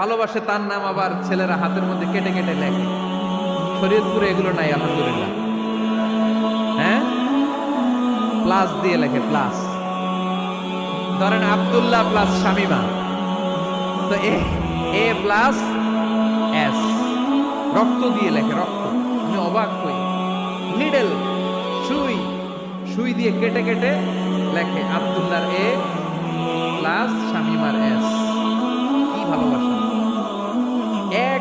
ভালোবাসে তার নাম আবার ছেলেরা হাতের মধ্যে কেটে কেটে লেখে। শরীয়তপুরে এগুলো নাই, আলহামদুলিল্লাহ। হ্যাঁ? প্লাস দিয়ে লেখে, প্লাস। ধরেন আব্দুল্লাহ প্লাস শামিমা। তো এ এ প্লাস এস। রক্ত দিয়ে লেখে, রক্ত। আমি অবাক হই। নিডেল, সুই। সুই দিয়ে কেটে কেটে লেখে, আব্দুল্লাহর এ প্লাস শামিমার এস। কি ভালোবাসা।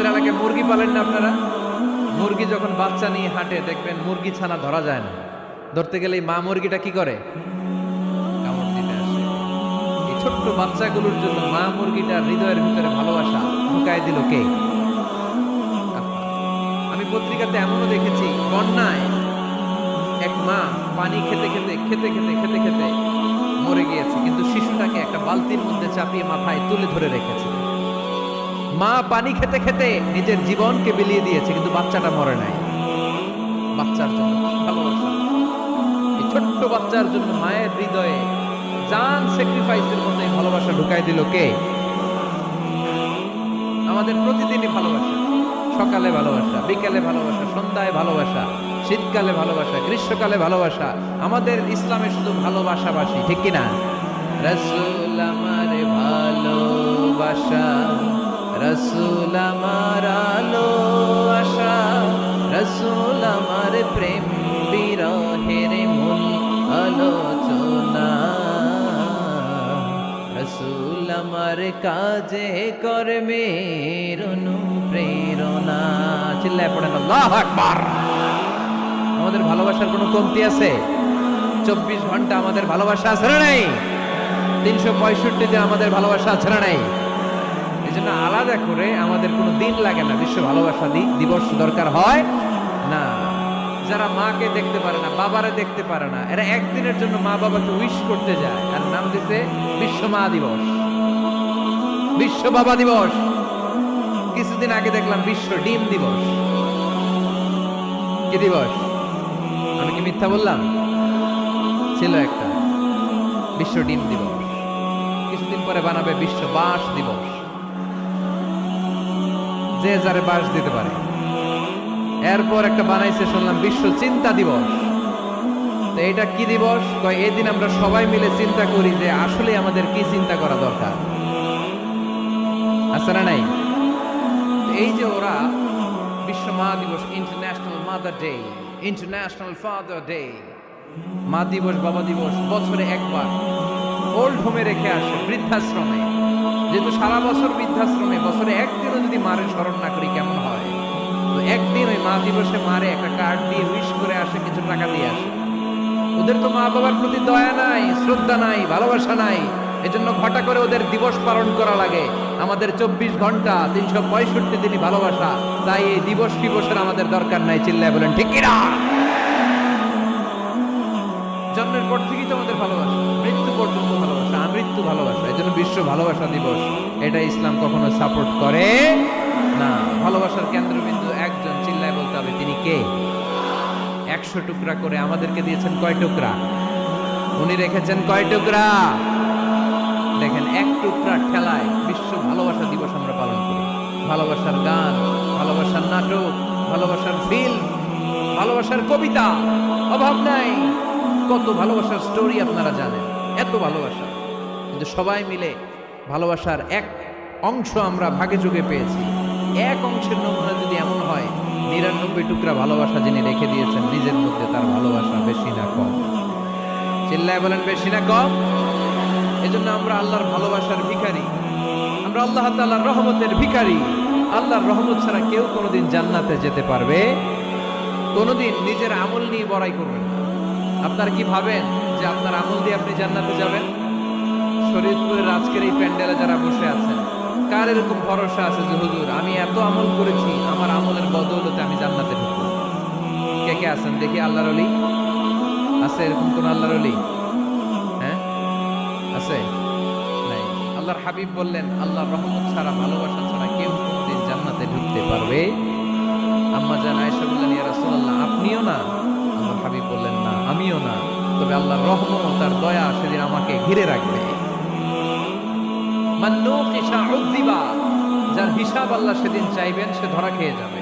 আপনাদের এলাকায় মুরগি পালেন না আপনারা? মুরগি যখন বাচ্চা নিয়ে হাঁটে, দেখবেন মুরগি ছানা ধরা যায় না। ধরতে গেলে মা মুরগিটা কি করে? এই ছোট্ট বাচ্চাগুলোর জন্য মা মুরগিটার হৃদয়ের ভিতরে ভালোবাসা ঢুকাই দিল কে? আমি পত্রিকাতে এমনও দেখেছি, বন্যায় এক মা পানি খেতে খেতে খেতে খেতে খেতে খেতে মরে গিয়েছে। কিন্তু শিশুটাকে একটা বালতির মধ্যে চাপিয়ে মাথায় তুলে ধরে রেখেছে। মা পানি খেতে খেতে নিজের জীবনকে বিলিয়ে দিয়েছে, কিন্তু বাচ্চাটা মরে নাই। বাচ্চার জন্য ভালোবাসা এই ছোট্ট বাচ্চার জন্য মায়ের হৃদয়ে জান স্যাক্রিফাইসের মধ্যে ভালোবাসা ঢুকাই দিল কে? আমাদের প্রতিদিনই ভালোবাসা। সকালে ভালোবাসা, বিকালে ভালোবাসা, সন্ধ্যায় ভালোবাসা, শীতকালে ভালোবাসা, গ্রীষ্মকালে ভালোবাসা, আমাদের ইসলামে শুধু ভালোবাসাবাসি, ঠিক কিনা? রসুল আমার ভালোবাসা। রসুল আমার আলো আশা, রসুল আমার প্রেম বিরহের মূল আলোচনা। রসুল আমার কাজে কর্মের অনুপ্রেরণা। চিল্লায় পড়েন, আল্লাহ আকবার। আমাদের ভালোবাসার কোনো কমতি আছে? চব্বিশ ঘণ্টা আমাদের ভালোবাসা আছে না নাই? তিনশো পঁয়ষট্টিতে আমাদের ভালোবাসা আছে না নাই? এই জন্য আলাদা করে আমাদের কোনো দিন লাগে না, বিশ্ব ভালোবাসা দি- দিবস দরকার হয় না। যারা মাকে দেখতে পারে না, বাবারে দেখতে পারে না, এরা একদিনের জন্য মা বাবাকে উইশ করতে যায় আর নাম দিছে বিশ্ব মা দিবস। বিশ্ব বাবা দিবস। কিছুদিন আগে দেখলাম বিশ্ব ডিম দিবস। কি দিবস? আমি কি মিথ্যা বললাম? ছিল একটা। বিশ্ব ডিম দিবস। কিছুদিন পরে বানাবে বিশ্ব বাঁশ দিবস। যে যারে বাঁশ দিতে পারে। এরপর একটা বানাইছে শুনলাম বিশ্ব চিন্তা দিবস। তো এটা কি দিবস? কয় এই দিন আমরা সবাই মিলে চিন্তা করি যে আসলে আমাদের কি চিন্তা করা দরকার। আছে না নাই? এই যে ওরা বিশ্ব মা দিবস international mother day international father day মা দিবস, বাবা দিবস, বছরে একবার। ওল্ড হোমে রেখে আসে, বৃদ্ধাশ্রমে। যেহেতু সারা বছর বৃদ্ধাশ্রমে, বছরে একদিনও যদি মারে স্মরণ না করি, কেমন হয়? তো একদিন ওই মা দিবসে মারে, একটা কার্ড দিয়ে উইশ করে আসে, কিছু টাকা দিয়ে আসে। ওদের তো মা বাবার প্রতি দয়া নাই, শ্রদ্ধা নাই, ভালোবাসা নাই। এজন্য ঘটা করে ওদের দিবস পালন করা লাগে। আমাদের চব্বিশ ঘণ্টা, তিনশো পঁয়ষট্টি দিনই ভালোবাসা। তাই এই দিবস দিবসের আমাদের দরকার নাই, চিল্লায় বলেন, ঠিক কিনা? বিশ্ব ভালোবাসা দিবস, এটা ইসলাম কখনো সাপোর্ট করে না। ভালোবাসার কেন্দ্রবিন্দু একজন চিল্লায় বলতে হবে, তিনি কে? একশো টুকরা করে আমাদেরকে দিয়েছেন কয় টুকরা? উনি রেখেছেন কয় টুকরা? দেখেন, এক টুকরা ঠেলায় বিশ্ব ভালোবাসা দিবস আমরা পালন করি। ভালোবাসার গান, ভালোবাসার নাটক, ভালোবাসার ফিল্ম ভালোবাসার কবিতা, অভাব নাই। কত ভালোবাসার স্টোরি আপনারা জানেন, এত ভালোবাসা। কিন্তু সবাই মিলে ভালোবাসার এক অংশ আমরা ভাগে যোগে পেয়েছি। এক অংশের নমুনা যদি এমন হয়, নিরানব্বই টুকরা ভালোবাসা যিনি রেখে দিয়েছেন, নিজের মধ্যে তার ভালোবাসা বেশি না কম। চিল্লায় বলেন, বেশি না কম? এজন্য আমরা আল্লাহর ভালোবাসার ভিখারি। আমরা আল্লাহ তাআলার রহমতের ভিখারি। আল্লাহর রহমত ছাড়া কেউ কোনোদিন জান্নাতে যেতে পারবে, কোনোদিন নিজের আমল নিয়ে বড়াই করবেন আপনারা কি ভাবেন যে আপনার আমল দিয়ে আপনি জান্নাতে যাবেন? শরীয়তপুরের আজকের এই প্যান্ডেলে যারা বসে আছেন, কার এরকম ভরসা আছে যে, হুজুর, আমি এত আমল করেছি, আমার আমলের বদৌলতে আমি জান্নাতে ঢুকবো কে কে আছেন? দেখি আল্লাহর অলি আছে এরকম কোন আল্লাহর অলি হ্যাঁ? আছে? নাই। আল্লাহর হাবিব বললেন আল্লাহর রহমত ছাড়া, ভালোবাসা ছাড়া কেউ কোনদিন জান্নাতে ঢুকতে পারবে আম্মা জান আয়েশা বললেন, ইয়া রাসূলুল্লাহ, আপনিও না? আল্লাহর হাবিব বললেন, না, আমিও না। তবে আল্লাহর রহমত তার দয়া সেদিন আমাকে ঘিরে রাখবে। যার হিসাব আল্লাহ সেদিন চাইবেন, সে ধরা খেয়ে যাবে।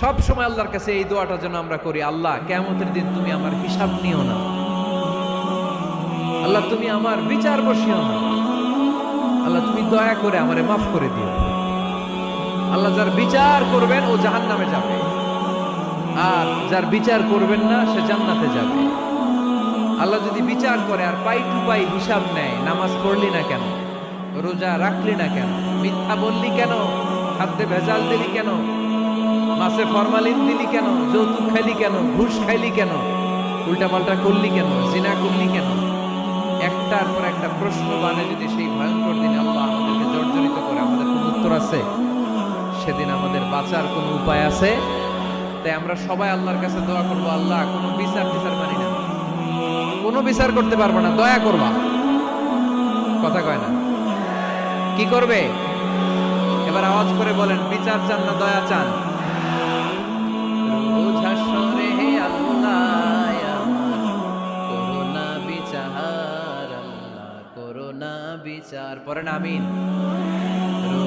সব সময় আল্লাহর কাছে এই দোয়াটা যেন আমরা করি, আল্লাহ কেমতের দিন তুমি আমার হিসাব নিও না। আল্লাহ, তুমি আমার বিচার বসিও না। আল্লাহ, তুমি দয়া করে আমারে মাফ করে দিও। আল্লাহ, যার বিচার করবেন, ও জাহান নামে যাবে। আর যার বিচার করবেন না, সে জান্নাতে যাবে। আল্লাহ যদি বিচার করে আর পাই টু পাই হিসাব নেয়, নামাজ পড়লি না কেন? রোজা রাখলি না কেন? মিথ্যা বললি কেন? খাদ্যে ভেজাল দিলি কেন? মাছে ফরমালিন দিলি কেন? যৌতুক খাইলি কেন? ঘুষ খাইলি কেন? উল্টাপাল্টা করলি কেন? জিনা করলি কেন? একটার পর একটা প্রশ্ন বানে যদি সেই ভয়ঙ্কর দিনে আল্লাহ আমাদেরকে জর্জরিত করে, আমাদের কোনো উত্তর আছে? সেদিন আমাদের বাঁচার কোনো উপায় আছে? তাই আমরা সবাই আল্লাহর কাছে দোয়া করব, আল্লাহ, কোনো বিচার বিচার মানি না। কোনো বিচার করতে পারব না, দয়া করবা। কথা কয় না। কি করবে? এবার আওয়াজ করে বলেন, বিচার চান না, দয়া চান? বিচার পরে পড়েন আমিন।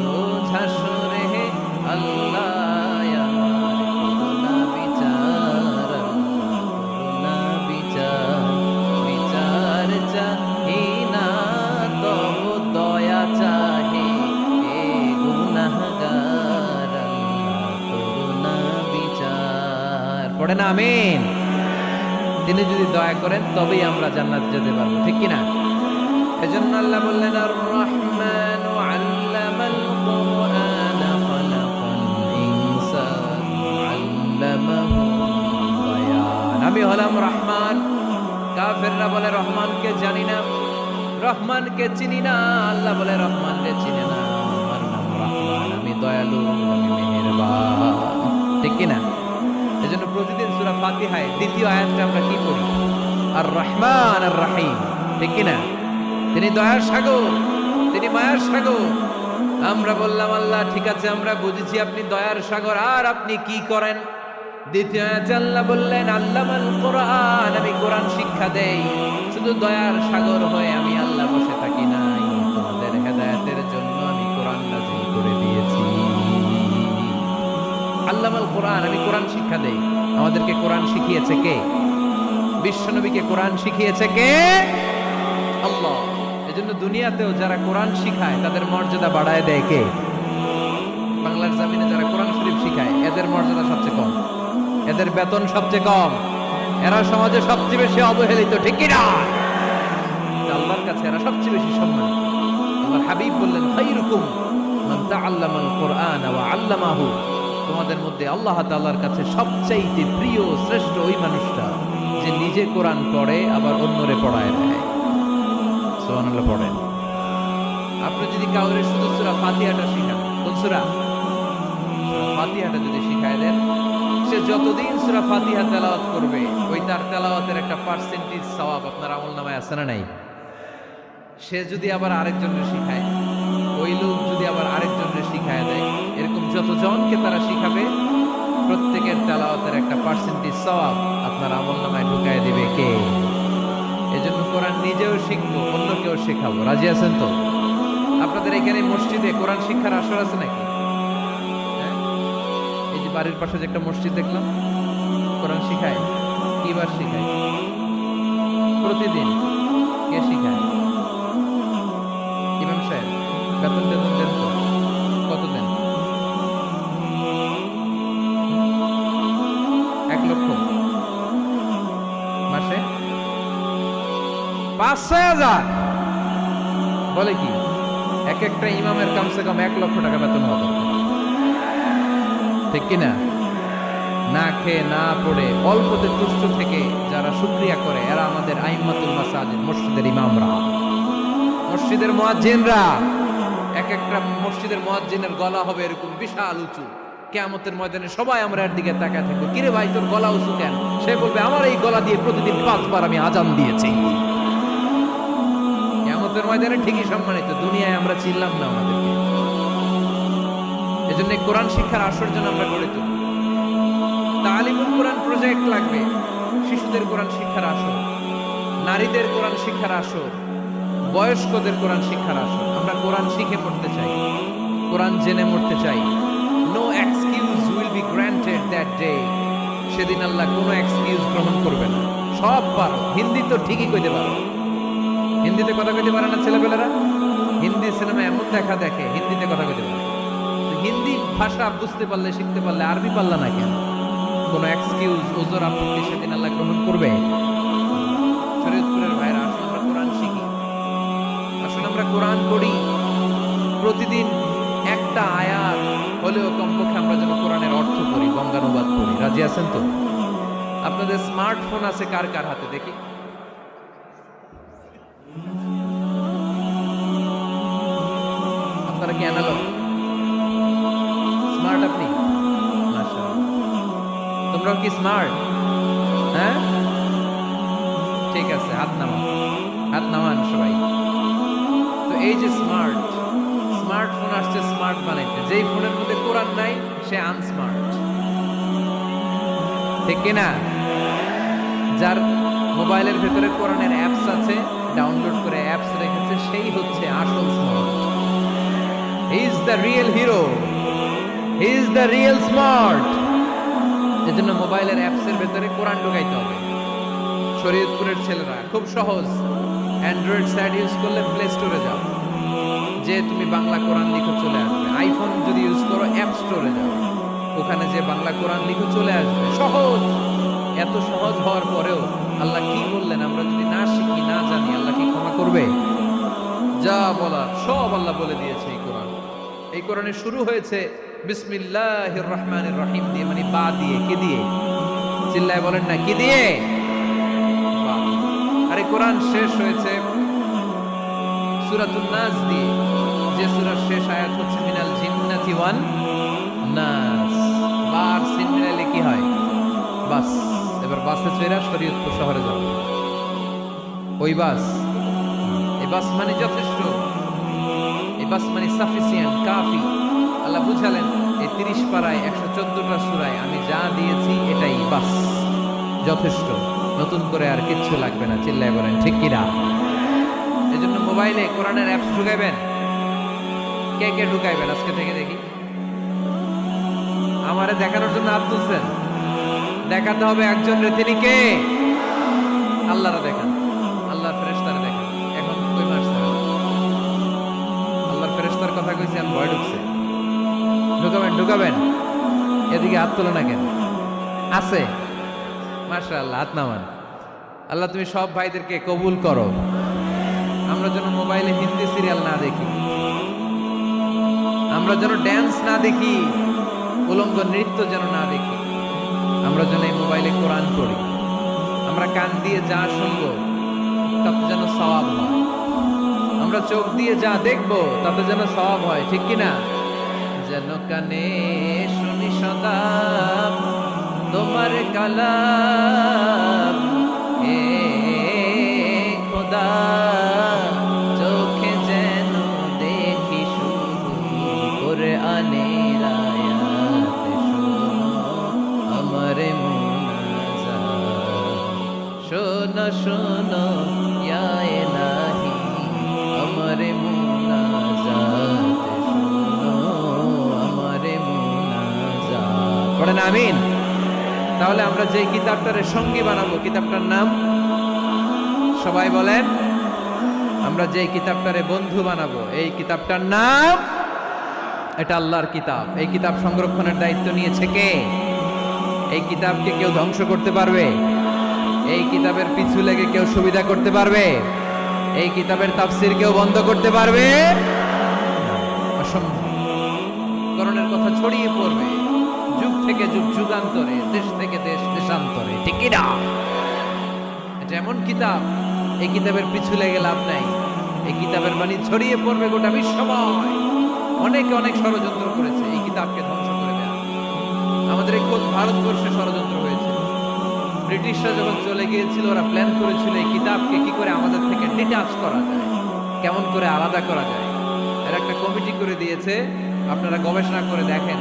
রোজ হাসরে আল্লাহ বিচার পড়েন আমিন। তিনি যদি দয়া করেন, তবেই আমরা জান্নাত যেতে পারব, ঠিক কিনা এজন্য আল্লাহ বললেন আর রহমান আল্লামাল কুরআন খালাকাল আমি হলাম রহমান। কাফেররা বলে, রহমানকে জানি না, রহমানকে চিনি না। আল্লাহ বলে, রহমানকে চিনে না আমি দয়ালু, আমি ফাতিহায় দ্বিতীয় আয়াতটা আমরা কি আর রহমান আর রাহিম ঠিক কিনা? তিনি দয়ার সাগর, তিনি মায়ার সাগর। আমরা বললাম, আল্লাহ, ঠিক আছে, আমরা বুঝেছি আপনি দয়ার সাগর, আর আপনি কি করেন? দ্বিতীয় আয়াতে আল্লাহ বললেন, আল্লামাল কোরআন, আমি কোরআন শিক্ষা দেই। শুধু দয়ার সাগর হয়ে আমি আল্লাহ বসে থাকি নাই। তোমাদের হেদায়েতের জন্য আমি কোরআন নাজিল করে দিয়েছি। আল্লামাল কোরআন, আমি কোরআন শিক্ষা দেই। আমাদেরকে কোরআন শিখিয়েছে কে? বিশ্বনবীকে কোরআন শিখিয়েছে কে? আল্লাহ। এজন্য দুনিয়াতেও যারা কোরআন শিখায়, তাদের মর্যাদা বাড়ায় দেয় কে? বাংলার জামিনে যারা কোরআন শরীফ শিখায়, এদের মর্যাদা সবচেয়ে কম। এদের বেতন সবচেয়ে কম। এরা সমাজে সবচেয়ে বেশি অবহেলিত, ঠিক কি না? আল্লাহর কাছে এরা সবচেয়ে বেশি সম্মান। আল্লাহ হাবিব বললেন, খাইরুকুম মান তাআল্লামাল কোরআন ওয়া আল্লামাহু। তোমাদের মধ্যে আল্লাহ তাআলার কাছে সবচাইতে প্রিয়, শ্রেষ্ঠ ওই মানুষটা যে নিজে কোরআন পড়ে, আবার অন্যরে পড়ায় দেয় পড়েন। আপনি যদি কাউরে শুধু সূরা ফাতিহাটা শিখান, কোন সূরা? ফাতিহাটা যদি শিখায় দেন, সে যতদিন সূরা ফাতিহা তেলাওয়াত করবে, ওই তার তেলাওয়াতের একটা পার্সেন্টেজ সওয়াব আপনার আমল নামায় আছে না নাই? সে যদি আবার আরেকজনের শিখায়, ওই লোক যদি আবার আরেকজনের শিখায় দেয় যতজনকে তারা শিখাবে, প্রত্যেকের তেলাওয়াতের একটা পার্সেন্টেজ সওয়াব আপনার আমল নামায় ঢুকায় দিবে কে? এজন্য কোরআন নিজেও শিখব, অন্যকেও শেখাবো। রাজি আছেন তো? আপনাদের এখানে মসজিদে কোরআন শিক্ষার আসর আছে নাকি? হ্যাঁ? এই যে বাড়ির পাশে যে একটা মসজিদ দেখলাম, কোরআন শিখায়? কিবার শিখায়? প্রতিদিন কে শিখায়? ইমাম সাহেব বেতন টেতন দেন তো? পাঁচ বলে কি? এক একটা ইমামের কমসে কম এক লক্ষ টাকা বেতন হওয়া ঠিক কিনা না? খেয়ে না পড়ে অল্পতে তুষ্ট থেকে যারা শুক্রিয়া করে, এরা আমাদের আইম্মাতুল মাসাজিদ, মসজিদের ইমামরা। মসজিদের মুয়াজ্জিনরা। এক একটা মসজিদের মুয়াজ্জিনের গলা হবে এরকম বিশাল উঁচু। কেয়ামতের ময়দানে সবাই আমরা এর দিকে তাকায় থাকব। কিরে ভাই, তোর গলা উঁচু কেন? সে বলবে, আমার এই গলা দিয়ে প্রতিদিন পাঁচবার আমি আজান দিয়েছি। কেয়ামতের ময়দানে ঠিকই সম্মানিত, দুনিয়ায় আমরা চিনলাম না আমাদেরকে। এজন্য কোরআন শিক্ষার আসর জন্য আমরা গড়ে তুলি। তালিমুল কোরআন প্রজেক্ট লাগবে, শিশুদের কোরআন শিক্ষার আসর, নারীদের কোরআন শিক্ষার আসর, বয়স্কদের কোরআন শিক্ষার আসর। আমরা কোরআন শিখে পড়তে চাই, কোরআন জেনে মরতে চাই। No excuse will be granted that day সেদিন আল্লাহ কোনো এক্সকিউজ গ্রহণ করবে না। সব পারো। হিন্দি তো ঠিকই কইতে পারো। হিন্দিতে কথা কইতে পারে না ছেলেপেলেরা? হিন্দি সিনেমা এমন দেখা দেখে, হিন্দিতে কথা কইতে পারে। হিন্দি ভাষা বুঝতে পারলে, শিখতে পারলে আরবি পারলা না কেন? কোনো এক্সকিউজ ওজোর আপত্তি সেদিন আল্লাহ গ্রহণ করবে? আমরা কোরআন শিখি। আমরা পড়ি। প্রতিদিন একটা আয়াত হলেও কমপক্ষে আমরা যেন কোরআনের অর্থ পড়ি বঙ্গানুবাদ পড়ি। রাজি আছেন তো? আপনাদের স্মার্টফোন আছে কার কার হাতে? দেখি। তোমরাও কি স্মার্ট হ্যাঁ? ঠিক আছে, হাত নামান। হাত নামান সবাই। তো এই যে স্মার্ট স্মার্টফোন আসছে স্মার্ট বানাইতে। যেই ফোনের মধ্যে কোরআন নাই, সে আনস্মার্ট ঠিক কিনা? যার মোবাইলের ভেতরে কোরআনের অ্যাপস আছে ডাউনলোড করে অ্যাপস রেখেছে, সেই হচ্ছে আসল smart he is the real hero he is the real smart এজন্য মোবাইলের অ্যাপসের ভেতরে কোরআন ঢোকাইতে হবে। শরীয়তপুরের ছেলেরা, খুব সহজ। অ্যান্ড্রয়েড স্যাট ইউজ করলে প্লে স্টোরে যাও। যে তুমি বাংলা কোরআন লিখো চলে আসবে। আইফোন যদি ইউজ করো অ্যাপ স্টোরে যাও। ওখানে যে বাংলা কোরআন লিখে চলে আসবে। সহজ! এত সহজ হওয়ার পরেও আল্লাহ কি বললেন? আমরা যদি না শিখি, না জানি, আল্লাহ কি ক্ষমা করবে? যা বলার সব আল্লাহ বলে দিয়েছে এই কোরআন। এই কোরআনে শুরু হয়েছে বিসমিল্লাহির রহমানির রহিম দিয়ে মানে বা দিয়ে, কি দিয়ে? চিল্লায় বলেন না, কি দিয়ে। আর কোরআন শেষ হয়েছে সূরাতুন নাস দিয়ে। যে সূরার শেষ আয়াত হচ্ছে মিনাল জিন্নাতি ওয়ান নাস। বার সিন মিলাইলে কি হয়? বাস। এবার বাসে চড়া শরীয়তপুর শহরে যাও। ওই বাস। এই বাস মানে যথেষ্ট। এই বাস মানে সাফিসিয়েন্ট, কাফি। আল্লাহ বুঝালেন। তিরিশ পাড়ায়, একশো চোদ্দটা সুরায়, আমি যা দিয়েছি এটাই, বাস, যথেষ্ট। নতুন করে আর কিচ্ছু লাগবে না, চিল্লায় বলেন, ঠিক কিনা এই জন্য মোবাইলে কোরআনের অ্যাপস ঢুকাইবেন? কে কে ঢুকাইবেন? আজকে থেকে দেখি। আমারে দেখানোর জন্য হাত তুলছেন। দেখাতে হবে একজন তিনি কে? আল্লাহরা দেখান। আল্লাহর ফেরেশতারা দেখান। এখন কই মাস আল্লাহর ফেরেশতার কথা কইছি, আমি ভয় ঢুকাবেন? এদিকে হাত তোলো না কেন? আছে। মাশাআল্লাহ, হাত নামান। আল্লাহ, তুমি সব ভাইদেরকে কবুল করো। আমরা যেন মোবাইলে হিন্দি সিরিয়াল না দেখি। আমরা যেন ড্যান্স না দেখি। উলঙ্গ নৃত্য যেন না দেখি। আমরা যেন এই মোবাইলে কোরআন পড়ি। আমরা কান দিয়ে যা শুনব, তাতে যেন সওয়াব হয়। আমরা চোখ দিয়ে যা দেখব, তাতে যেন সওয়াব হয়, ঠিক কি না যেন কানে শুনি সদা তোমার কালাম। আমিন। তাহলে আমরা যে কিতাবটারে সঙ্গী বানাবো, কিতাবটার নাম? সবাই বলেন, আমরা যে কিতাবটারে বন্ধু বানাবো, এই কিতাবটার নাম? এটা আল্লাহর কিতাব। এই কিতাব সংরক্ষণের দায়িত্ব নিয়েছে কে? এই কিতাবকে কেউ ধ্বংস করতে পারবে? এই কিতাবের পিছু লেগে কেউ সুবিধা করতে পারবে? এই কিতাবের তাফসির কেউ বন্ধ করতে পারবে? অসম্ভব। করণের কথা ছড়িয়ে পড়বে। থেকে যুগ যুগান্তরে, দেশ থেকে দেশ দেশান্তরে, ঠিক না? এটা এমন কিতাব, এই কিতাবের পিছু লেগে লাভ নাই। এই কিতাবের বাণী ছড়িয়ে পড়বে গোটা বিশ্বময়। অনেকে অনেক ষড়যন্ত্র করেছে, এই কিতাবকে ধ্বংস করে দেওয়া আমাদের এই ভারতবর্ষে ষড়যন্ত্র হয়েছে। ব্রিটিশরা যখন চলে গিয়েছিল, ওরা প্ল্যান করেছিল এই কিতাবকে কি করে আমাদের থেকে ডিটাচ করা যায়, কেমন করে আলাদা করা যায়। এর একটা কমিটি করে দিয়েছে, আপনারা গবেষণা করে দেখেন।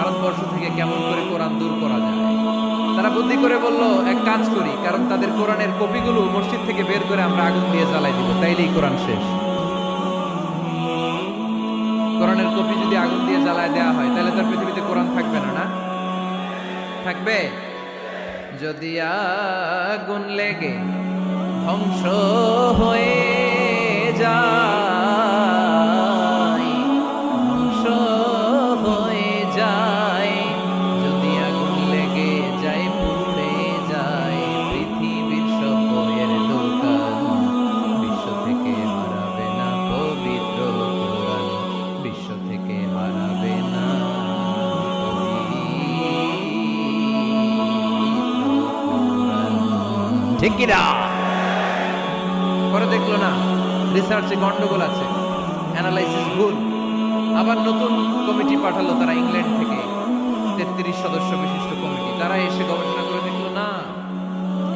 ভারতবর্ষ থেকে কেমন করে কোরআন দূর করা যায়? তারা বুদ্ধি করে বলল, এক কাজ করি, কারণ তাদের কোরআনের কপিগুলো মসজিদ থেকে বের করে আমরা আগুন দিয়ে জ্বালাই দিব। তাইলেই কোরআন শেষ। কোরআনের কপি যদি আগুন দিয়ে জ্বালায় দেওয়া হয় তাহলে তার পৃথিবীতে কোরআন থাকবে না না? থাকবে? যদি আগুন লেগে ধ্বংস কিনা পরে দেখল না রিসার্চে গন্ডগোল আছে। অ্যানালাইসিস ভুল। আবার নতুন কমিটি পাঠালো তারা ইংল্যান্ড থেকে। তেত্রিশ সদস্য বিশিষ্ট কমিটি। তারা এসে গবেষণা করে দেখল, না,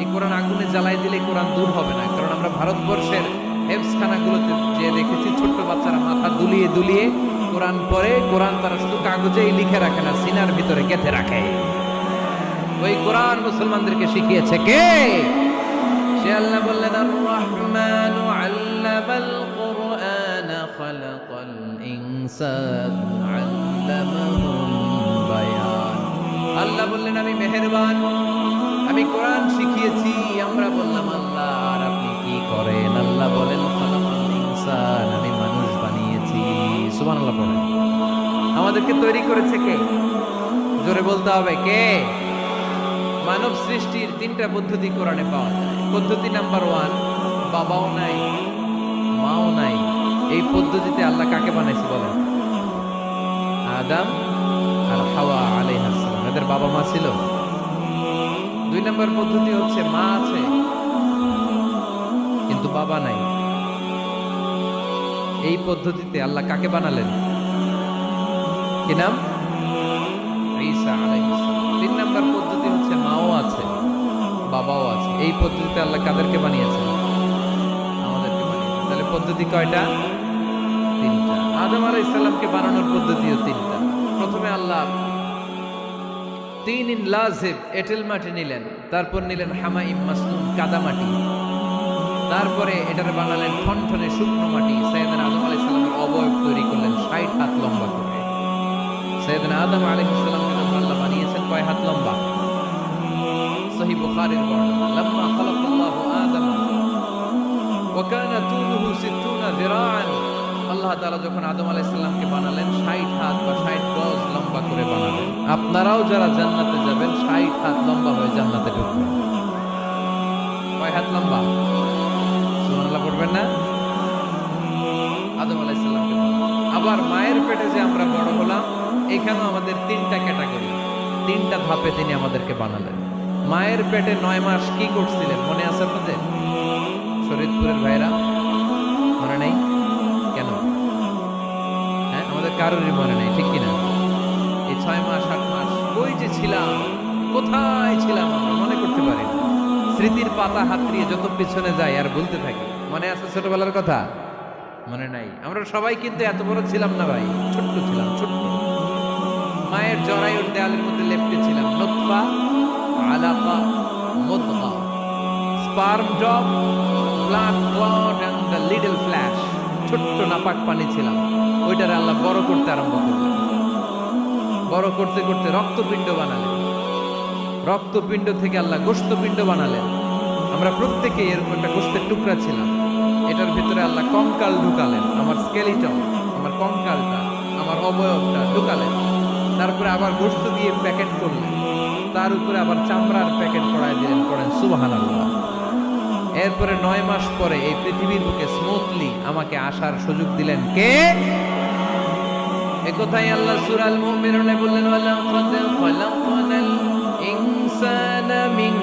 এই কোরআন আগুনে জ্বালাই দিলে কোরআন দূর হবে না। কারণ আমরা ভারতবর্ষের হেফসখানাগুলোতে যে দেখেছি, ছোট্ট বাচ্চারা মাথা দুলিয়ে দুলিয়ে কোরআন পড়ে। কোরআন তারা শুধু কাগজেই লিখে রাখে না, সিনার ভিতরে গেঁথে রাখে। ওই কোরআন মুসলমানদেরকে শিখিয়েছে কে? সে আল্লাহ বললেন আর রহমান আল্লামাল কোরআন খালাকাল ইনসান আল্লামাহুল বায়ান। আল্লাহ বললেন, আমি মেহেরবান, আমি কোরআন শিখিয়েছি, আমরা বললাম, আল্লাহ, আর আপনি কি করেন? আল্লাহ বলেন, খালাকাল ইনসান, আমি মানুষ বানিয়েছি। পড়েন। আমাদেরকে তৈরি করেছে কে? জোরে বলতে হবে, কে? মানব সৃষ্টির তিনটা পদ্ধতি কোরআনে পাওয়া পদ্ধতি নাম্বার ওয়ান, বাবাও নাই, মাও নাই। এই পদ্ধতিতে আল্লাহ কাকে বানাইছে বলেন? আদাম আর হাওয়া আলাইহিস সালাম। এদের বাবা মা ছিল। দুই নম্বর পদ্ধতি হচ্ছে মা আছে, কিন্তু বাবা নাই। এই পদ্ধতিতে আল্লাহ কাকে বানালেন? কি নাম? পদ্ধতিতে আল্লাহ কাদেরকে বানিয়েছেন? তাহলে পদ্ধতি কয়টা? আদম আলাইহিস সালামকে বানানোর পদ্ধতিও তিনটা। প্রথমে আল্লাহ তিন ইন লাজিব, এঁটেল মাটি নিলেন। তারপর নিলেন হামাইম মাসনুন কাদা মাটি। তারপরে এটার বানালেন ঠনঠনে শুকনো মাটি। সৈয়দান আদম আলাইহিস সালামের অবয়ব তৈরি করলেন ষাট হাত লম্বা করে। সৈয়দান আদম আলাইহিস সালামকে যখন আল্লাহ বানিয়েছেন কয় হাত লম্বা? সহি বর্ণনা। আদম। ওয়া কানা তুলুহু 60 যিরাআন আল্লাহ তাআলা যখন আদম আলাইহিস সালামকে বানালেন 60 হাত বা 60 গজ লম্বা করে বানালেন। আপনারাও যারা জান্নাতে যাবেন 60 হাত লম্বা হয়ে জান্নাতে ঢুকবেন। কয় হাত লম্বা? সুবহানাল্লাহ পড়বেন না? আদম আলাইহিস সালামকে আবার মায়ের পেটে যে আমরা বড় হলাম, এখানেও আমাদের তিনটা ক্যাটাগরি। তিনটা ধাপে তিনি আমাদেরকে বানালেন। মায়ের পেটে নয় মাস কি করছিলেন? মনে আছে আপনাদের? শরীদপুরের ভাইরা? মনে নেই? কেন? হ্যাঁ আমাদের কারোরই মনে নেই, ঠিক কিনা? এই ছয় মাস, আট মাস, কই যে ছিলাম? কোথায় ছিলাম আমরা? মনে করতে পারি স্মৃতির পাতা হাতড়িয়ে যত পিছনে যায়, আর বলতে থাকি। মনে আছে ছোটবেলার কথা? মনে নাই। আমরা সবাই কিন্তু এত বড় ছিলাম না ভাই। ছোট্ট ছিলাম, ছোট্ট। মায়ের জরায়ুর দেয়ালের মধ্যে লেপটে ছিলাম। নোৎফা আলাকা মুদগা sperm drop blood clot and the little flesh ছোট্ট নাপাক পানি ছিলাম ওইটার আল্লাহ বড় করতে আরম্ভ করলেন বড় করতে করতে রক্তপিণ্ড বানালেন রক্তপিণ্ড থেকে আল্লাহ গোস্তপিণ্ড বানালেন আমরা প্রত্যেকে এরকম একটা গোস্তের টুকরা ছিলাম এটার ভিতরে আল্লাহ কঙ্কাল ঢুকালেন আমার স্কেলিটন আমার কঙ্কালটা আমার অবয়বটা ঢুকালেন তারপরে আবার গোস্ত দিয়ে প্যাকেট করলেন তার উপরে আবার চামড়ার প্যাকেট পড়ায় দিলেন, পড়েন সুবাহান আল্লাহ এরপরে নয় মাস পরে এই পৃথিবীর বুকে স্মুথলি আমাকে আসার সুযোগ দিলেন কে? একথাই আল্লাহ সুরাল মুমিনুনে বললেন ওয়ালাকাদ খালাকনাল ইনসানা মিন